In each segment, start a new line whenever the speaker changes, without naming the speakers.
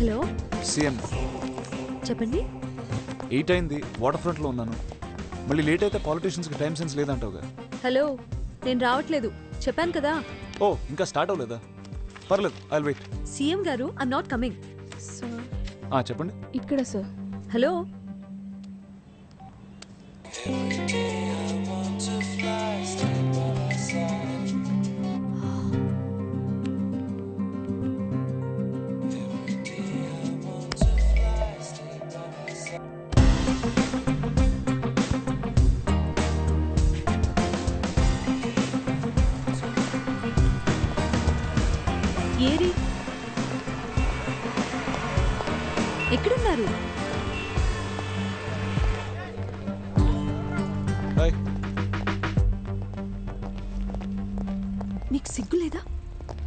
Hello.
CM.
చెప్పండి.
Eight అయింది water ఫ్రంట్లో ఉన్నాను. మళ్ళీ లేట్ అయితే పాలిటీషియన్స్కి టైం సెన్స్ లేదంటావుగా.
హలో నేను రావట్లేదు. చెప్పాను కదా.
ఓ ఇంకా స్టార్ట్ అవ్వలేదా? పర్లేదు ఐ వెయిట్
సీఎం గారు ఐమ్ నాట్ కమింగ్
ఆ, చెప్పండి.
ఇక్కడ సార్
హలో. ఏరి? ఎక్కడున్నారు? నీకు సిగ్గు లేదా?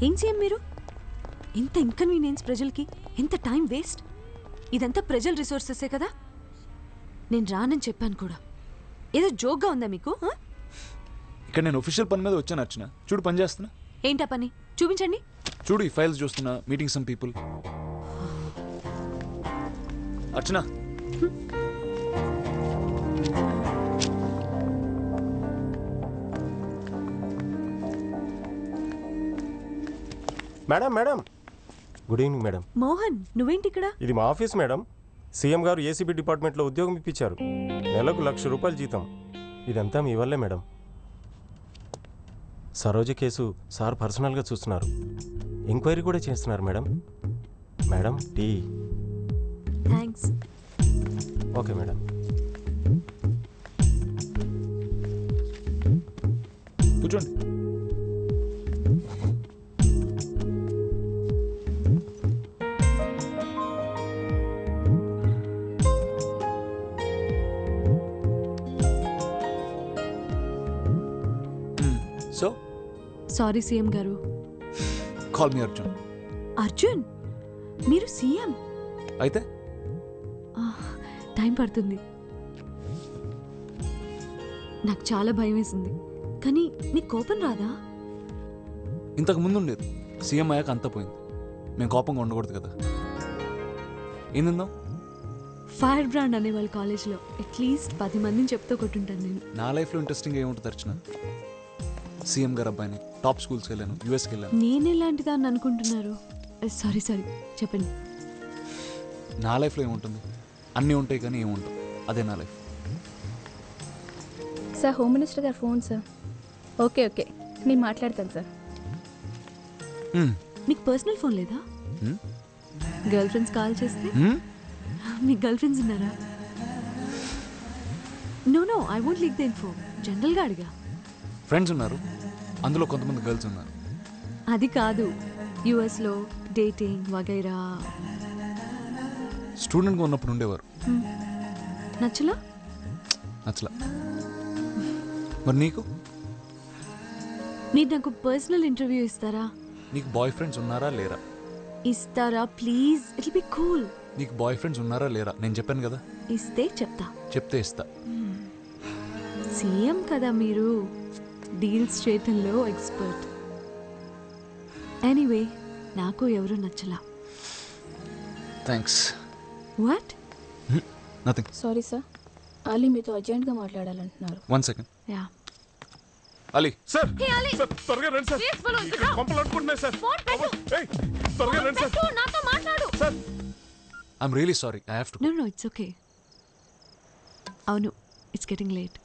ఏం చేయం మీరు? ఇంత ఇన్కన్వీనియన్స్ ప్రజలకి ఎంత టైం వేస్ట్ ఇదంతా ప్రజల రిసోర్సెసే కదా? నేను రానని చెప్పాను కూడా. ఏదో జోక్గా ఉందా మీకు?
ఇక్కడ నేను ఒఫీషియల్ పని మీద వచ్చాను అర్చన. చూడు పని చేస్తున్నా.
ఏంటా పని? చూపించండి.
చూడు ఈ ఫైల్స్ చూస్తున్నా meeting some people Archana.
Madam madam. Good evening madam.
Mohan నువ్వేంటి ఇక్కడ?
ఇది మా ఆఫీస్ మేడం. సీఎం గారు ఏసీబీ డిపార్ట్మెంట్లో ఉద్యోగం ఇప్పించారు. నెలకు లక్ష రూపాయలు జీతం. ఇదంతా మీ వల్లే మేడం. సరోజ కేసు సార్ పర్సనల్గా చూస్తున్నారు. ఎంక్వైరీ కూడా చేస్తున్నారు madam. Madam tea.
Thanks
okay madam.
కూర్చోండి. సో
సారీ సీఎం గారు.
కాల్ మీ అర్జున్
అర్జున్ మీరు సీఎం
అయితే?
టైం పడుతుంది. నాకు చాలా భయం వేసింది. కానీ నీకు కోపం రాదా?
ఇంతకు ముందు ఉండేది. సీఎం అయ్యాక అంతా పోయింది. మేము కోపంగా ఉండకూడదు కదా. ఏం తిందాం
ఫైర్ బ్రాండ్ అనేవాళ్ళు కాలేజ్లో అట్లీస్ట్ పది మందిని చెప్తూ కొట్టుంటాను నేను.
నా లైఫ్లో ఇంట్రెస్టింగ్ ఏముంటుంది అర్చన? సీఎం గారు అబ్బాయిని టాప్ స్కూల్స్కి వెళ్ళాను యూఎస్కి వెళ్ళాను.
నేను ఎలాంటిదా అని అనుకుంటున్నారు? సారీ సారీ చెప్పండి.
నా లైఫ్లో ఏముంటుంది? అన్నీ ఉంటాయి కానీ ఏముంటాయి అదే నా లైఫ్.
సార్ హోమ్ మినిస్టర్ గారు ఫోన్ సార్. Okay okay. నేను మాట్లాడతాను సార్.
మ్మ్.
నీకు పర్సనల్ ఫోన్ లేదా?
మ్మ్?
గర్ల్ ఫ్రెండ్స్ కాల్ చేస్తే?
మ్మ్?
మీకు గర్ల్ ఫ్రెండ్స్ ఉన్నారా? No no I won't leak the info జనరల్గా అడిగా.
ఫ్రెండ్స్ ఉన్నారు. అందులో కొంతమంది గర్ల్స్ ఉన్నారు.
అది కాదు యుఎస్లో డేటింగ్ వగైరా.
స్టూడెంట్గా ఉన్నప్పుడు ఉండేవారు.
నచ్చలా?
నచ్చలా. మరి నీకు?
మీరు నాకు పర్సనల్ ఇంటర్వ్యూ ఇస్తారా?
నీకు బాయ్ ఫ్రెండ్స్ ఉన్నారా లేరా?
ఇస్తారా ప్లీజ్? It be cool.
నీకు బాయ్ ఫ్రెండ్స్ ఉన్నారా లేరా? నేను చెప్పాను కదా.
ఇస్తే చెప్తా.
చెప్తే ఇస్తా.
సీఎం కదా మీరు. డీల్స్ చేయటంలో ఎక్స్పర్ట్ ఎనీవే నాకు ఎవరు నచ్చలా.
Thanks
what
nothing
sorry sir Ali మీతో అర్జెంట్గా మాట్లాడాలంటున్నారు.
One second
ya
Ali
sir sir, త్వరగా రండి సార్ ఇక్కడ కొంపలు అనుకుంటున్నాయి సార్ ఏయ్, త్వరగా రండి sir sir
I'm really sorry I have to
no no it's okay అవును it's getting late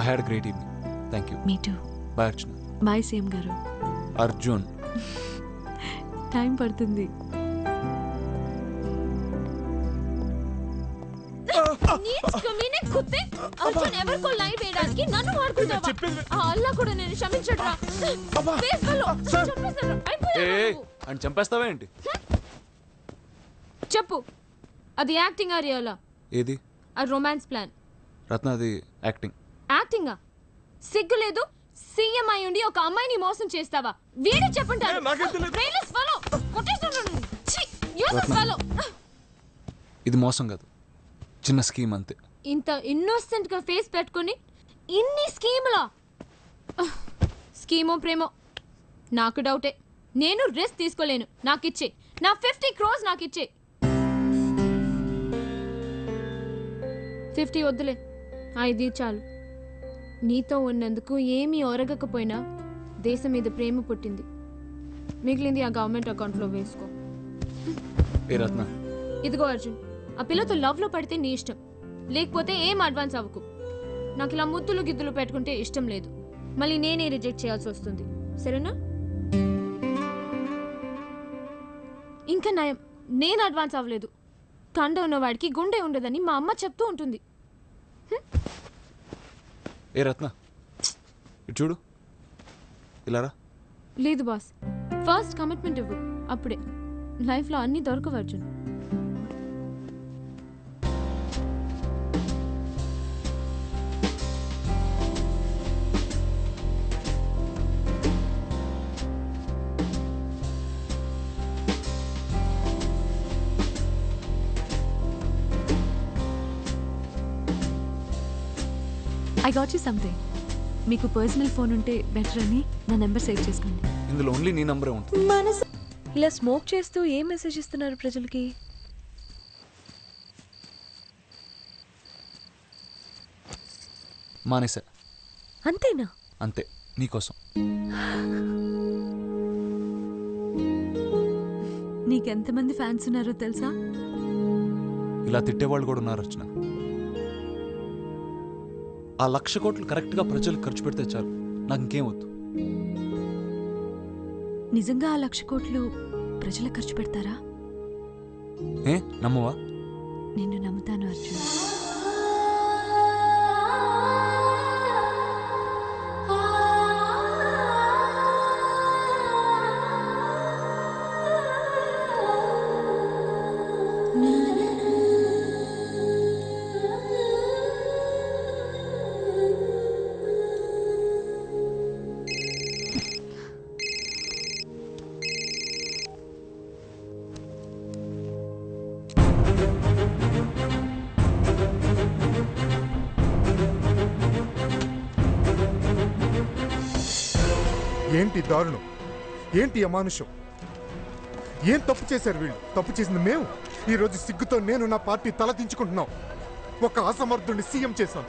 I had great evening thank you
me too
bye Archana
bye CM గారు
Arjun
time పడుతుంది.
కుత్తే? అర్జున్ ఎవరికో లైన్ వేయడానికి నన్ను వాడుకుంటావా? ఆ అల్లా కూడా నేను క్షమించడురా.
అని చంపేస్తావా ఏంటి?
చెప్పు. అది యాక్టింగ్ ఆ రియలా
ఏది?
ఆ రొమాన్స్ ప్లాన్
రత్న అది యాక్టింగ్
యాక్టింగా? సిగ్గు లేదు. సీఎం అయి ఉండి ఒక అమ్మాయిని మోసం చేస్తావా? వీడే చెప్పుంటాడు. ఛీ.
ఇది మోసం కాదు. చిన్న స్కీమ్ అంతే.
ఇంత ఇన్నోసెంట్గా ఫేస్ పెట్టుకుని ఇన్ని స్కీములా? స్కీమో ప్రేమో? నాకు డౌటే. నేను రిస్క్ తీసుకోలేను. నాకు ఇచ్చే. నా ఫిఫ్టీ క్రోస్ నాకు ఇచ్చే. ఫిఫ్టీ వద్దులే. ఐదు చాలు. నీతో ఉన్నందుకు ఏమీ ఒరగకపోయినా దేశం మీద ప్రేమ పుట్టింది. మిగిలింది ఆ గవర్నమెంట్ అకౌంట్లో వేసుకో.
ఏ రత్న?
ఇదిగో అర్జున్ ఆ పిల్లతో లవ్లో పడితే నీ ఇష్టం. లేకపోతే ఏం అడ్వాన్స్ అవ్వకు. నాకు ఇలా ముద్దులు గిద్దులు పెట్టుకుంటే ఇష్టం లేదు. మళ్ళీ నేనే రిజెక్ట్ చేయాల్సి వస్తుంది. సరేనా? ఇంకా నయం నేను అడ్వాన్స్ అవ్వలేదు. కండ ఉన్నవాడికి గుండె ఉండదని మా అమ్మ చెప్తూ ఉంటుంది.
ఏ రత్న? ఇటు చూడు. ఇలా రా.
లేదు బాస్. ఫస్ట్ కమిట్మెంట్ ఇవ్వు. అప్పుడే. లైఫ్లో అన్నీ దొరకవు Arjun.
I got you something మీకు పర్సనల్ ఫోన్ ఉంటే బెటర్ అని నా నెంబర్ సేవ్ చేసుకోండి.
ఇందులో ఓన్లీ నీ నంబరే ఉంటుంది.
ఇలా స్మోక్ చేస్తూ ఏం మెసేజ్ ఇస్తున్నారు ప్రజలకి?
మానేసా
అంతేనా?
అంతే నీకోసం
నీకెంతమంది ఫ్యాన్స్ ఉన్నారో తెలుసా?
ఇలా తిట్టేవాళ్ళు కూడా ఉన్నారు రచన ఆ లక్ష కోట్లు కరెక్ట్గా ప్రజలకు ఖర్చు పెడితే చాలు. నాకు ఇంకేం వద్దు
నిజంగా ఆ లక్ష కోట్లు ప్రజలకు ఖర్చు పెడతారా?
ఏ? నమ్మవా?
నిన్ను నమ్ముతాను అర్జున్.
ఏంటి దారుణం? ఏంటి అమానుషం? ఏం తప్పు చేశారు వీళ్ళు? తప్పు చేసింది మేము? ఈ రోజు సిగ్గుతో నేను నా పార్టీ తల దించుకుంటున్నాం. ఒక అసమర్థుడిని సీఎం చేశాను.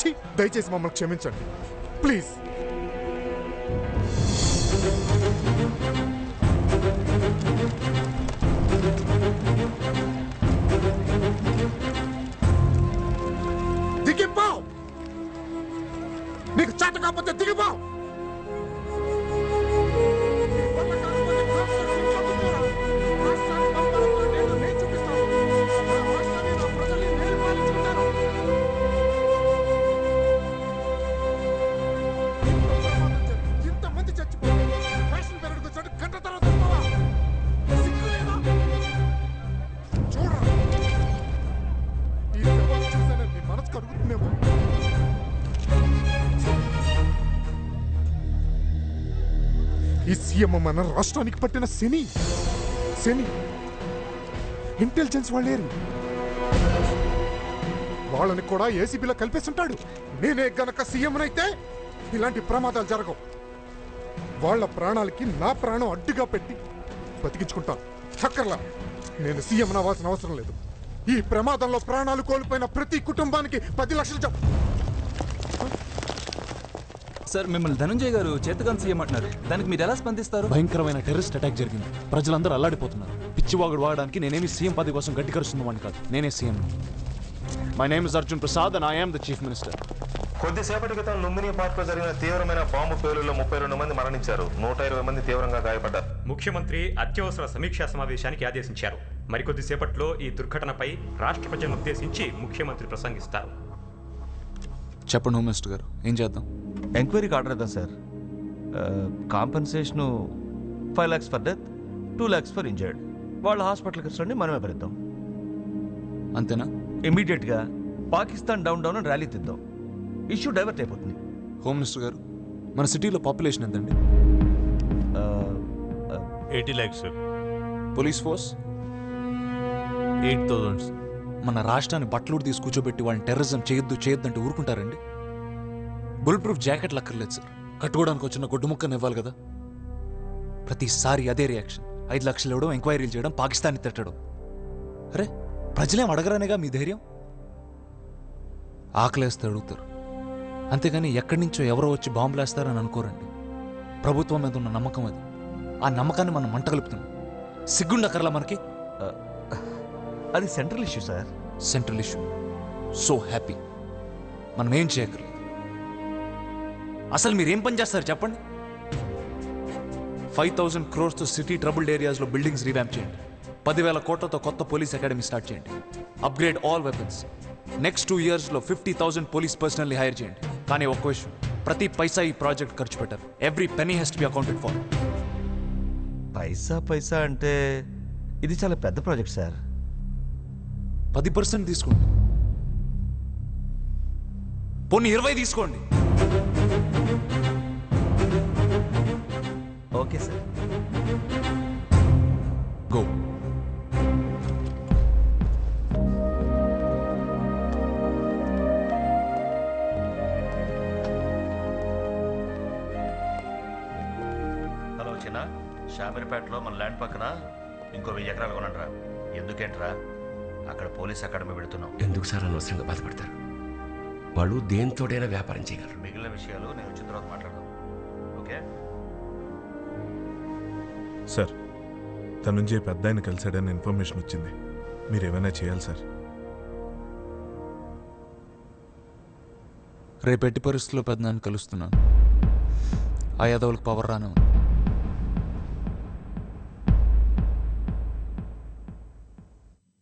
ఛీ దయచేసి మమ్మల్ని క్షమించండి. ప్లీజ్. ఈ సీఎం మన రాష్ట్రానికి పట్టిన శని. శని. ఇంటెలిజెన్స్ వాళ్ళేరు. వాళ్ళని కూడా ఏసీబీలో కలిపేస్తుంటాడు నేనే గనక సీఎంనైతే ఇలాంటి ప్రమాదాలు జరగవు. వాళ్ళ ప్రాణాలకి నా ప్రాణం అడ్డుగా పెట్టి బతికించుకుంటాను. చక్కర్లా నేను సీఎం అవ్వాల్సిన అవసరం లేదు. ఈ ప్రమాదంలో ప్రాణాలు కోల్పోయిన ప్రతి కుటుంబానికి పది లక్షలు చెప్పు.
సార్ మిమ్మల్ని ధనంజయ్ గారు చేతగాన్ సీఎం అంటున్నారు. దానికి మీరు ఎలా స్పందిస్తారు?
భయంకరమైన టెర్రరిస్ట్ అటాక్ జరిగింది. ప్రజలందరూ అల్లాడిపోతున్నారు. పిచ్చివాగుడు వాడడానికి నేనేమి సీఎం పదవి కోసం గట్టి కరుస్తున్నవాడిని కాదు. నేనే CM. My name is Arjun Prasad and I'm the chief minister
కొద్దిసేపటి క్రితం లుంబిని పార్క్లో జరిగిన తీవ్రమైన బాంబు పేలులో ముప్పై రెండు మంది మరణించారు. నూట ఇరవై మంది తీవ్రంగా గాయపడ్డారు.
ముఖ్యమంత్రి అత్యవసర సమీక్షా సమావేశానికి ఆదేశించారు. మరికొద్దిసేపట్లో ఈ దుర్ఘటనపై రాష్ట్ర ప్రజలను ఉద్దేశించి ముఖ్యమంత్రి ప్రసంగిస్తారు.
చెప్పండి హోమ్ మినిస్టర్ గారు. ఏం చేద్దాం?
ఎంక్వైరీకి ఆర్డర్ ఇద్దాం sir compensation five lakhs for death two lakhs for injured వాళ్ళ హాస్పిటల్కి వచ్చండి మనమే భరిద్దాం.
అంతేనా?
ఇమీడియట్గా పాకిస్తాన్ డౌన్ డౌన్ అని ర్యాలీ తిద్దాం. ఇష్యూ డైవర్ట్ అయిపోతుంది.
హోమ్ మినిస్టర్ గారు మన సిటీలో పాపులేషన్ ఎంతండి?
Eighty lakhs
police force
eight thousands
మన రాష్ట్రాన్ని బట్టలు తీసి కూర్చోబెట్టి వాళ్ళని టెర్రరిజం చేయొద్దు చేయొద్దు అంటే ఊరుకుంటారండి? బుల్ ప్రూఫ్ జాకెట్లు అక్కర్లేదు సార్ కట్టుకోవడానికి వచ్చిన గుడ్డు ముక్కని ఇవ్వాలి కదా. ప్రతిసారి అదే రియాక్షన్ ఐదు లక్షలు ఇవ్వడం ఎంక్వైరీలు చేయడం పాకిస్తాన్ని తిట్టడం. అరే ప్రజలేం అడగరనేగా మీ ధైర్యం? ఆకలేస్తే అడుగుతారు. అంతేగాని ఎక్కడి నుంచో ఎవరో వచ్చి బాంబులు వేస్తారని అనుకోరండి. ప్రభుత్వం మీద ఉన్న నమ్మకం అది. ఆ నమ్మకాన్ని మనం మంట కలుపుతున్నాం. సిగ్గుండకర్లా మనకి?
అది central issue sir
central issue so happy మనం ఏం చేయగలం? అసలు మీరు ఏం పని చేస్తారు చెప్పండి? ఫైవ్ థౌజండ్ క్రోర్స్తో సిటీ ట్రబుల్డ్ ఏరియాస్లో బిల్డింగ్స్ రీవ్యాంప్ చేయండి. పదివేల కోట్లతో కొత్త పోలీస్ అకాడమీ స్టార్ట్ చేయండి. Upgrade all weapons next two ఇయర్స్లో ఫిఫ్టీ థౌసండ్ పోలీస్ పర్సనల్ని హైర్ చేయండి. కానీ ఒక్క విషయం ప్రతి పైసా ఈ ప్రాజెక్ట్ ఖర్చు పెట్టారు every penny has to be accounted for
paisa paisa అంటే ఇది చాలా పెద్ద ప్రాజెక్ట్ సార్
పది పర్సెంట్ తీసుకోండి. పోనీ ఇరవై తీసుకోండి.
Okay sir.
గో.
హలో చిన్న షామీర్పేటలో మన ల్యాండ్ పక్కన ఇంకో వెయ్యి ఎకరాలు కొనండిరా. ఎందుకేంట్రా? అక్కడ పోలీస్ అకాడమీ పెడుతున్నాం.
ఎందుకు సార్ అనవసరంగా బాధపడతారు? వాళ్ళు దేంతోడైనా వ్యాపారం చేయగలరు.
మిగిలిన విషయాలు నేను వచ్చిన తర్వాత మాట్లాడదాం. ఓకే?
సార్ తన నుంచి పెద్ద ఆయన కలిశాడని ఇన్ఫర్మేషన్ వచ్చింది. మీరు ఏమైనా చేయాలి సార్?
రేపెట్టి పరిస్థితుల్లో పెద్దనాన్ని కలుస్తున్నాను. ఆ యాదవులకు పవర్ రాను